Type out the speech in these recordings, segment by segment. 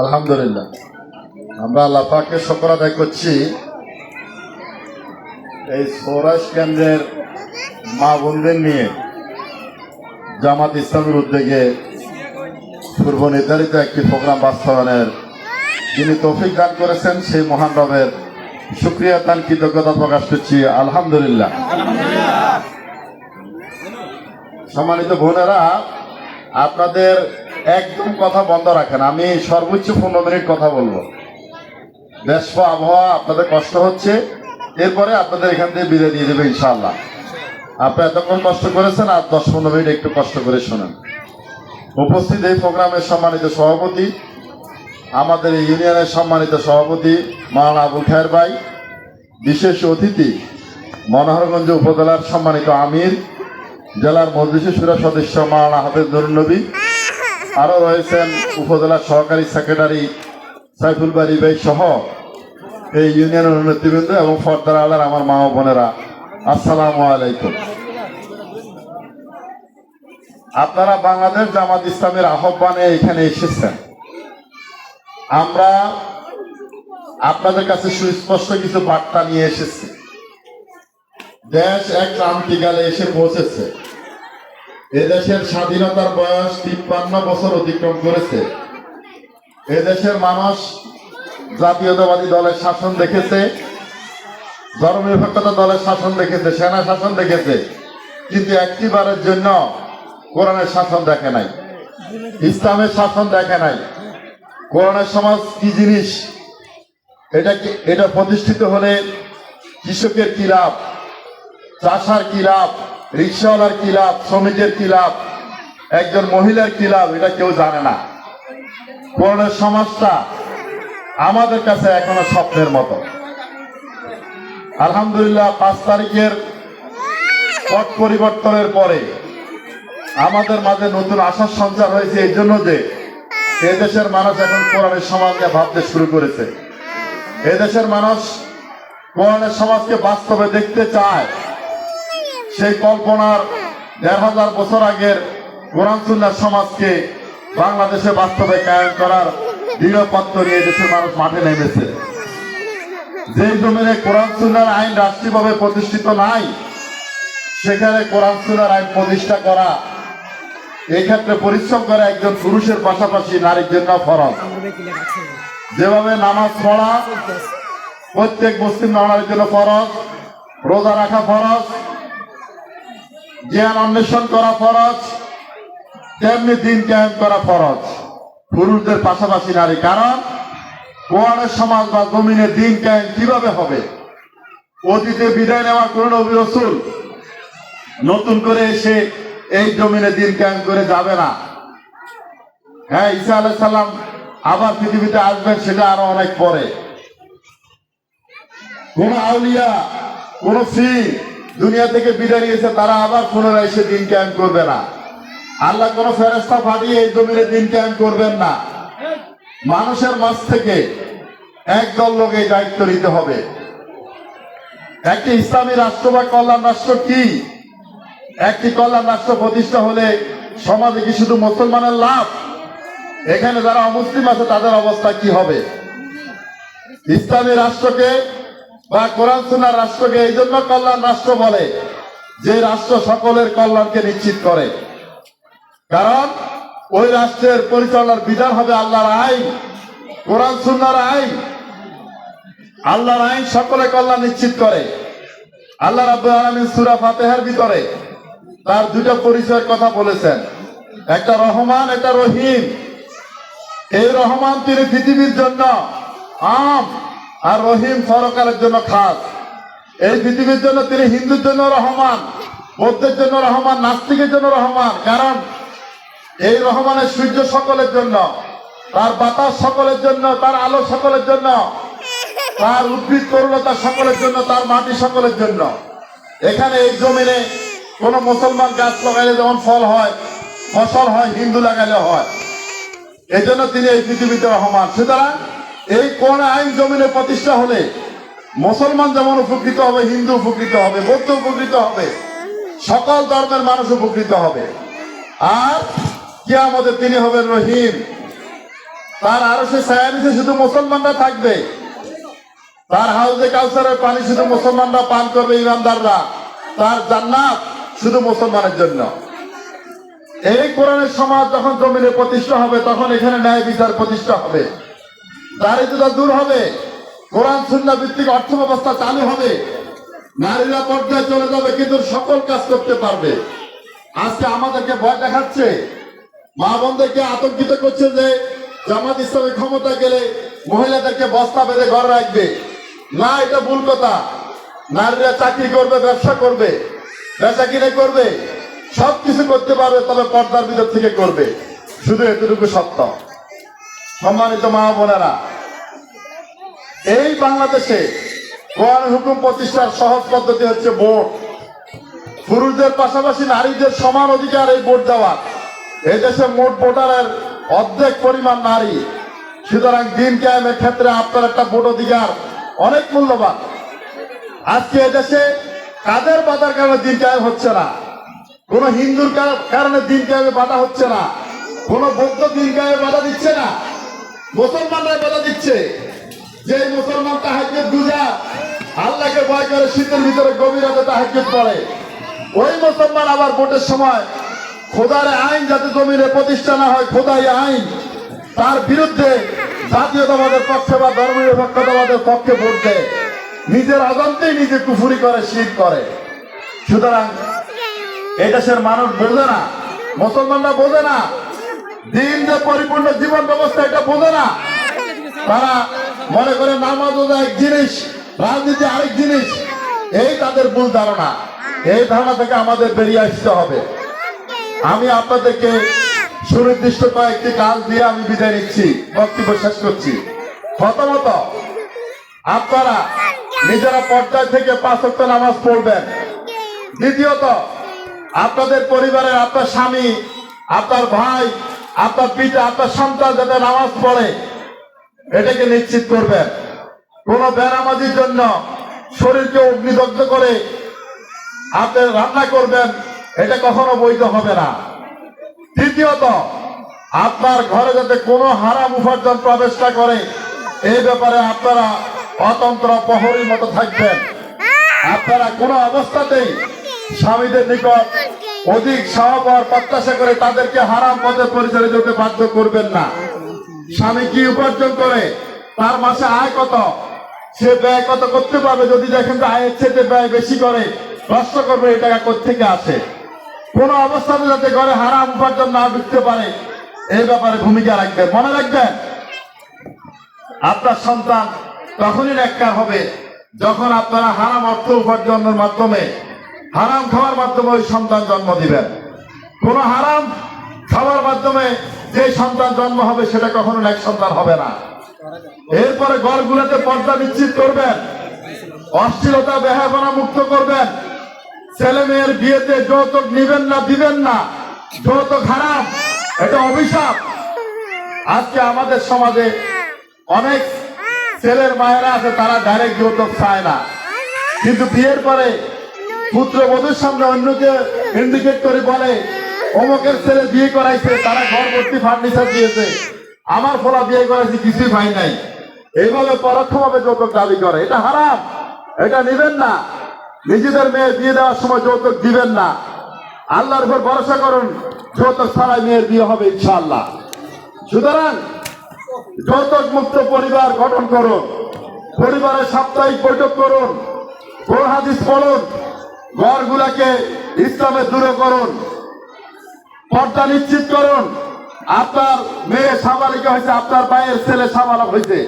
আলহামদুলিল্লাহ। আমরা আল্লাহ পাককে শকর আদায় করছি। এই সৌরাজ কেন্দ্রের মা বোনদের নিয়ে জামাত ইসলামের উদ্যোগে পূর্ব নির্ধারিত একটি প্রোগ্রাম বাস্তবায়নের। যিনি তৌফিক দান করেছেন, সেই মহান রবের সুক্রিয়া দান কৃতজ্ঞতা প্রকাশ করছি। আলহামদুলিল্লাহ। সম্মানিত বোনেরা, আপনাদের একদম কথা বন্ধ রাখেন। আমি সর্বোচ্চ পনেরো মিনিট কথা বলব। ব্যস্ত আবহাওয়া আপনাদের কষ্ট হচ্ছে, এরপরে আপনাদের এখান থেকে বিদায় দিয়ে দেবে ইনশাআল্লাহ। আপনি এতক্ষণ কষ্ট করেছেন, আর দশ পনেরো মিনিট একটু কষ্ট করে শোনেন। উপস্থিত এই প্রোগ্রামের সম্মানিত সভাপতি, আমাদের ইউনিয়নের সম্মানিত সভাপতি মাওলানা আবুল খায়ের ভাই, বিশেষ অতিথি মনোহরগঞ্জ উপজেলার সম্মানিত আমির, জেলার মজলিসে সুরা সদস্য মাওলানা হাফেজ নুরুন নবী, আরও রয়েছেন উপজেলার সহকারী সেক্রেটারি সাইফুল বাড়ি ভাই সহ এই ইউনিয়নের নেতৃবৃন্দ এবং ফর্দার আলার আমার মা বোনেরা। আসসালামু আলাইকুম। আপনারা বাংলাদেশ জামাত ইসলামের আহ্বানে এখানে এসেছেন। আমরা আপনাদের কাছে সুস্পষ্ট কিছু বার্তা নিয়ে এসেছি। দেশ এক ক্রান্তিকালে এসে পৌঁছেছে। এদেশের স্বাধীনতার বয়স তিপ্পান্ন বছর অতিক্রম করেছে। এদেশের মানুষ জাতীয়তাবাদী দলের শাসন দেখেছে, ধর্মনিরপেক্ষতা দলের শাসন দেখেছে, সেনা শাসন দেখেছে। কিন্তু একটিবারের জন্য কোরআনের শাসন দেখে নাই। ইসলামের শাসন দেখে নাই। কোরআনের সমাজ কি জিনিস? এটা এটা প্রতিষ্ঠিত হলে কৃষকের কি লাভ? চাষার কি লাভ? রিক্সাওয়ালার কি লাভ? শ্রমিকের কি লাভ? একজন মহিলার কি লাভ? এটা কেউ জানে না। কোরআনের সমাজটা আমাদের কাছে এখনও স্বপ্নের মতো। আলহামদুলিল্লাহ, পাঁচ তারিখের পট পরিবর্তনের পরে আমাদের মাঝে নতুন আশার সঞ্চার হয়েছে এই জন্য যে এদেশের মানুষ এখন কোরআনের সমাজ নিয়ে ভাবতে শুরু করেছে। এদেশের মানুষ কোরআনের সমাজকে বাস্তবে দেখতে চায়। সেই কল্পনার দেড় হাজার বছর আগের কোরআন সুন্নার সমাজকে বাংলাদেশে বাস্তবে কায়েম করার দৃঢ় পত্র নিয়ে দেশের মানুষ মাঠে নেমেছে। যে জমিনে কোরআন সুন্নার আইন রাষ্ট্রীয়ভাবে প্রতিষ্ঠিত নাই, সেখানে কোরআন সুন্নার আইন প্রতিষ্ঠা করা এক্ষেত্রে পরিশ্রম করা একজন পুরুষের পাশাপাশি নারীর জন্য ফরজ। যেভাবে নামাজ পড়া, প্রত্যেক মুসলিম নামাজের জন্য ফরজ, রোজা রাখা ফরজ, জ্ঞান অন্বেষণ করা ফরজ, তেমনি দিন কায়েম করা ফরজ। পুরুষদের পাশাপাশি নারী কারণ কোরআনের সমাজ বা জমিনে দিন কায়েম কীভাবে হবে? অতীতে বিদায় নেওয়া কোন নবী রসুল নতুন করে এসে এই জমিনে দিন কায়েম করে যাবে না। হ্যাঁ ঈসা আলাহ সাল্লাম আবার পৃথিবীতে আসবেন, সেটা আরও অনেক পরে। কোন আউলিয়া, কোন ফি দুনিয়া থেকে বিদায় নিয়েছে, তারা আবার পুনরায় এসে দিন কায়েম করবে না। আল্লাহ কোন ফেরস্তা ফাটিয়ে এই জমিনে দিন কায়েম করবেন না। মানুষের মাঝ থেকে একদল লোক এই দায়িত্ব নিতে হবে। একটি ইসলামী রাষ্ট্র বা কল্যাণ রাষ্ট্র কি? একটি কল্যাণ রাষ্ট্র প্রতিষ্ঠা হলে সমাজে কি শুধু মুসলমানের লাভ? এখানে যারা অমুসলিম আছে, তাদের অবস্থা কি হবে? ইসলামী রাষ্ট্রকে বা কোরআন সুনার রাষ্ট্রকে এই জন্য কল্যাণ রাষ্ট্র বলে যে রাষ্ট্র সকলের কল্যাণকে নিশ্চিত করে। কারণ ওই রাষ্ট্রের পরিচালনার বিধান হবে আল্লাহর আইন, কোরআন সুন্নার আইন। আল্লাহর আইন সকলে কল্যাণ নিশ্চিত করে। আল্লাহ রাব্বুল আলামিন সূরা ফাতিহার ভিতরে তার দুটো পরিচয়ের কথা বলেছেন। একটা রহমান, একটা রহিম। এই রহমান তিনি পৃথিবীর জন্য আম আর রহিম সরকারের জন্য খাস। এই পৃথিবীর জন্য তিনি হিন্দুর জন্য রহমান, বৌদ্ধের জন্য রহমান, নাস্তিকের জন্য রহমান। কারণ এই রহমানের সূর্য সকলের জন্য, তার বাতাস সকলের জন্য, তার আলো সকলের জন্য, তার উদ্ভিদ তরুণতা সকলের জন্য, তার মাটি সকলের জন্য। এখানে এই জমিনে কোন মুসলমান গাছ লাগাইলে যেমন ফল হয়, ফসল হয়, হিন্দু লাগাইলে হয়। এই জন্য তিনি এই পৃথিবীতে রহমান। সুতরাং এই কোন আইন জমিনে প্রতিষ্ঠা হলে মুসলমান যেমন উপকৃত হবে, হিন্দু উপকৃত হবে, বৌদ্ধ উপকৃত হবে, সকল ধর্মের মানুষ উপকৃত হবে। আর কিয়ামতে তিনি হবেন রহিম। তার আরও সে সায়ানিতে শুধু মুসলমানরা থাকবে। তার হাউজে কাউসারের পানি শুধু মুসলমানরা পান করবে, ইমানদাররা। তার জান্নাত শুধু মুসলমানের জন্য। এই কোরআনের সমাজ যখন জমিনে প্রতিষ্ঠা হবে, তখন এখানে ন্যায় বিচার প্রতিষ্ঠা হবে। দারিদ্রতা দূর হবে, কোরআন শূন্য ভিত্তিক অর্থ ব্যবস্থা চালু হবে। নারীরা পর্যায়ে চলে যাবে, কিন্তু সকল কাজ করতে পারবে। আজকে আমাদেরকে ভয় দেখাচ্ছে। মা বোনদেরকে আতঙ্কিত করছে যে জামাত ইসলামী ক্ষমতা গেলে মহিলাদেরকে বস্তা বেঁধে ঘর রাখবে। না, এটা ভুল কথা। নারীরা চাকরি করবে, ব্যবসা করবে। বেচা কিনে করবে সব কিছু করতে পারবে, তবে পর্দার ভিতর থেকে করবে। শুধু এতটুকু সত্য। সম্মানিত মা বোনেরা, এই বাংলাদেশে কোরআন হুকুম প্রতিষ্ঠার সহজ পদ্ধতি হচ্ছে ভোট। পুরুষদের পাশাপাশি নারীদের সমান অধিকার এই ভোট দেওয়ার। এই দেশে মোট ভোটারের অর্ধেক পরিমাণ নারী। সুতরাং দিন কায়েমের ক্ষেত্রে আপনার একটা ভোট অধিকার অনেক মূল্যবান। আজকে এদেশে কাদের বাধার কারণে দিন কায়েম হচ্ছে না? কোন হিন্দুর কার- কারণে দিন কায়েমে বাধা হচ্ছে না? কোন বৌদ্ধ দিন কায়েমে বাধা দিচ্ছে না? মুসলমানরা বাধা দিচ্ছে। যে মুসলমান তাহাজ্জুদ গুজা আল্লাহকে ভয় করে শীতের ভিতরে গভীর রাতে তাহাজ্জুদ পড়ে। ওই মুসলমান আবার ভোটের সময় খোদার আইন যাতে জমিনে প্রতিষ্ঠা না হয়, খোদাই আইন, তার বিরুদ্ধে জাতীয়তাবাদের পক্ষে বা ধর্মনিরপেক্ষতাবাদের পক্ষে ভোট দেয়। নিজের অজান্তেই নিজে কুফুরি করে, শীত করে। সুতরাং এই দেশের মানুষ বোঝে না, মুসলমানরা বোঝে না, দিন যে পরিপূর্ণ জীবন ব্যবস্থা, এটা বোঝে না। তারা মনে করে নামাজ এক জিনিস, রাজনীতি আরেক জিনিস, এই তাদের ভুল ধারণা। এই ধারণা থেকে আমাদের বেরিয়ে আসতে হবে। আমি আপনাদেরকে সুনির্দিষ্ট কয়েকটি কাজ দিয়ে আমি বিদায় নিচ্ছি, বক্তব্য শেষ করছি। প্রথমত আপনারা নিজেরা পর্যায় থেকে পাঁচ ওয়াক্ত নামাজ পড়বেন। দ্বিতীয়ত, আপনাদের পরিবারের আপনার স্বামী, আপনার ভাই, আপনার পিতা, আপনার সন্তান যাতে নামাজ পড়ে, এটাকে নিশ্চিত করবেন। কোন বেনামাজির জন্য শরীরকে অগ্নিদগ্ধ করে আপনি রান্না করবেন, এটা কখনো বৈধ হবে না। তৃতীয়ত, আপনার ঘরে যাতে কোনো হারাম উপার্জন প্রবেশ না করে, এই ব্যাপারে আপনারা অতন্ত্র প্রহরীর মতো থাকবেন। আপনারা কোনো অবস্থাতেই স্বামীদের নিকট অধিক সহবর, প্রত্যাশা করে তাদেরকে হারাম পথে পরিচালিত হতে বাধ্য করবেন না। স্বামী কি উপার্জন করে? তার মাসে আয় কত? সে ব্যয় কত করতে পারবে? যদি দেখেন যে আয়ের চেয়ে ব্যয় বেশি করে প্রশ্ন করবে এই টাকা কোথেকে আসে? কোন অবস্থাতে যাতে ঘরে হারাম উপার্জন না ঢুকতে পারে, এই ব্যাপারে ভূমিকা রাখবেন। মনে রাখবেন, আপনার সন্তান তখনই নেককার হবে, যখন আপনারা হারাম অর্থ উপার্জনের মাধ্যমে, হারাম খাওয়ার মাধ্যমে ওই সন্তান জন্ম দিবেন। কোন হারাম খাওয়ার মাধ্যমে যে সন্তান জন্ম হবে, সেটা কখনো এক সন্তান হবে না। এরপরে ঘরগুলোতে পর্দা নিশ্চিত করবেন, অশ্লীলতা বেহাবনা মুক্ত করবেন। ছেলে মেয়ের বিয়েতে যৌতুক নিবেন না, দিবেন না। যৌতুক হারাম, এটা অভিশাপ। আজকে আমাদের সমাজে অনেক ছেলের মায়েরা আছে, তারা ডাইরেক্ট যৌতুক চায় না। কিন্তু বিয়ের পরে পুত্র বধূর সামনে অন্যকে ইন্ডিকেট করে বলে, অমুকের ছেলে বিয়ে করাইছে, তারা ঘর ভর্তি ফার্নিচার দিয়েছে। আমার ফলা বিয়ে করাইছে, কিছুই পাই নাই। এইভাবে পরোক্ষভাবে যৌতুক দাবি করে। এটা হারাম। এটা নেবেন না। নিজেদের মেয়ে বিয়ে দেওয়ার সময় যৌতুক দিবেন না। আল্লাহর উপর ভরসা করুন, যৌতুক ছাড়াই মেয়ের বিয়ে হবে ইনশাআল্লাহ। সুতরাং যৌতুক মুক্ত পরিবার গঠন করুন। পরিবারের সাপ্তাহিক বৈঠক করুন। কোরআন হাদিস পড়ুন। ঘরগুলাকে ইসলামে দূরে করুন। পর্দা নিশ্চিত করুন। আপনার মেয়ে সাবালিকা হয়েছে, আপনার ভাইয়ের ছেলে সাবালক হয়েছে।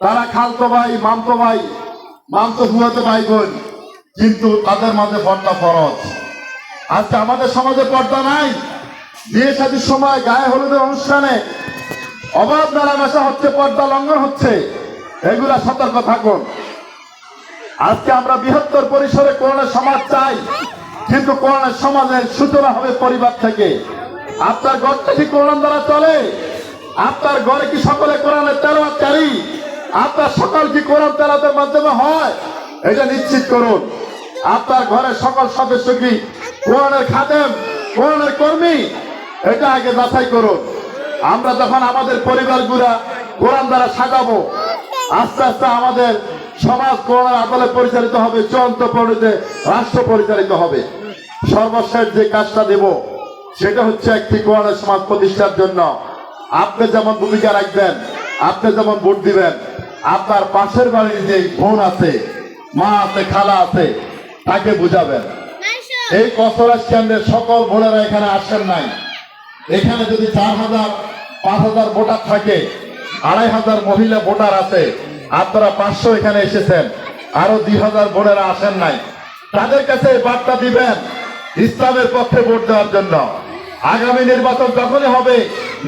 তারা খালতো ভাই, মামতো ভাই, মামতো ফুয়াতো ভাই বোন, কিন্তু তাদের মাঝে পর্দা ফরজ। আজকে আমাদের সমাজে পর্দা নাই। বিয়ে শাদির সময় গায়ে হলুদের অনুষ্ঠানে অবাধ মেলামেশা হচ্ছে, পর্দা লঙ্ঘন হচ্ছে। এগুলা সতর্ক থাকুন। আজকে আমরা বৃহত্তর পরিসরে করোনা সমাজ চাই, কিন্তু করোনা সমাজের সূচনা হবে পরিবার থেকে। আপনার ঘর থেকে করোনা দ্বারা চলে? আপনার ঘরে কি সকলে কোরআনের জারি? আপনার সকল কি কোরআন তেলাতের মাধ্যমে হয়? এটা নিশ্চিত করুন। আপনার ঘরের সকল সদস্য কি কোরআনের খাদেম, কোরআনের কর্মী? এটা আগে যাচাই করুন। আমরা যখন আমাদের পরিবারগুলা কোরআন দ্বারা সাজাবো আস্তে আস্তে আমাদের সমাজ কোরআনের আদলে পরিচালিত হবে চূড়ান্ত পরিণতে রাষ্ট্র পরিচালিত হবে। সর্বশেষ যে কাজটা দেব সেটা হচ্ছে একটি কোরআনের সমাজ প্রতিষ্ঠার জন্য। আপনি যেমন ভূমিকা রাখবেন আপনি যেমন ভোট দিবেন আপনার পাশের বাড়ির যে বোন আছে মা আছে খালা আছে তাকে বুঝাবেন। এই কসরাজ কেন্দ্রের সকল বোনেরা এখানে আসেন নাই। এখানে যদি চার হাজার, পাঁচ হাজার ভোটার থাকে, আড়াই হাজার মহিলা ভোটার আছে আপনারা পাঁচশো এখানে এসেছেন, আরও দুই হাজার বোনেরা আসেন নাই। তাদের কাছে বার্তা দিবেন, ইসলামের পক্ষে ভোট দেওয়ার জন্য। আগামী নির্বাচন যখনই হবে,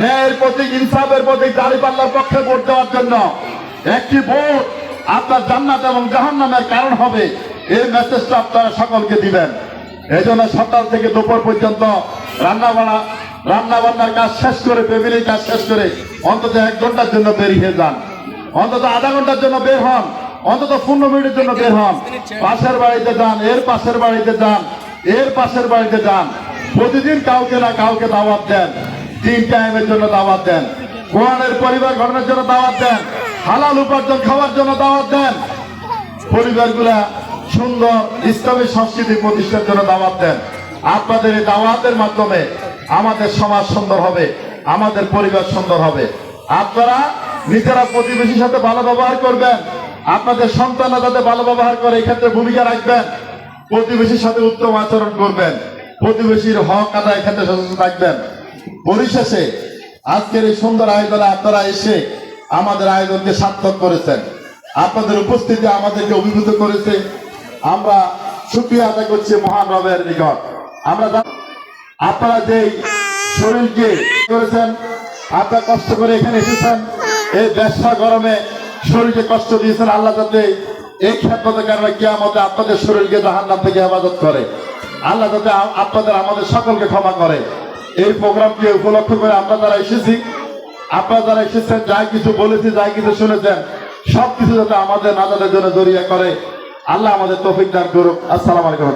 ন্যায়ের প্রতীক, ইনসাফের প্রতীক দাঁড়িপাল্লার পক্ষে ভোট দেওয়ার জন্য। একটি ভোট আপনার জান্নাত এবং জাহান্নামের কারণ হবে, এই মেসেজটা আপনারা সকলকে দিবেন। এই জন্য সকাল থেকে দুপুর পর্যন্ত রান্না বান্না রান্না বান্নার কাজ শেষ করে ফ্যামিলির কাজ শেষ করে অন্তত এক ঘণ্টার জন্য বেরিয়ে যান। অন্তত আধা ঘণ্টার জন্য বের হন। অন্তত পনেরো মিনিটের জন্য বের হন। পাশের বাড়িতে যান, এর পাশের বাড়িতে যান, এর পাশের বাড়িতে যান। প্রতিদিন কাউকে না কাউকে দাওয়াত দেন। তিন টাইমের জন্য দাওয়াত দেন। কোরআনের পরিবার গঠনের জন্য দাওয়াত দেন। হালাল উপার্জন খাওয়ার জন্য দাওয়াত দেন। পরিবারগুলা সুন্দর, ইসলামী সংস্কৃতি প্রতিষ্ঠার জন্য দাওয়াত দেন। আপনাদের এই দাওয়াতের মাধ্যমে আমাদের সমাজ সুন্দর হবে, আমাদের পরিবার সুন্দর হবে। আপনারা নিজেরা প্রতিবেশীর সাথে ভালো ব্যবহার করবেন, আপনাদের সন্তানরা যাতে ভালো ব্যবহার করে, এই ক্ষেত্রে ভূমিকা রাখবেন। প্রতিবেশীর সাথে উত্তম আচরণ করবেন, প্রতিবেশীর হক আদায় ক্ষেত্রে সচেতন থাকবেন। পরিশেষে, আজকের এই সুন্দর আয়োজনে আপনারা এসে আমাদের আয়োজনকে সার্থক করেছেন। আপনাদের উপস্থিতি আমাদেরকে অভিভূত করেছে। আমরা সুক্রিয়া আদায় করছি মহান রবের নিকট। আমরা আপনারা যে শরীরকে করেছেন, আপনারা কষ্ট করে এখানে এসেছেন, এই ব্যবসা গরমে শরীরকে কষ্ট দিয়েছেন, আল্লাহ যাতে এই ক্ষেত্রতে কারণে কেয়ামতে আপনাদের শরীরকে জাহান্নাম থেকে হেফাজত করে। আল্লাহ যাতে আপনাদের আমাদের সকলকে ক্ষমা করে। এই প্রোগ্রামকে উপলক্ষ করে আমরা যারা এসেছি, আপনারা যারা এসেছেন যাই কিছু বলেছি যাই কিছু শুনেছেন, সবকিছু যাতে আমাদের নাজাদের জন্য জড়িয়ে করে। আল্লাহ আমাদের তৌফিক দান করুক। আসসালামু আলাইকুম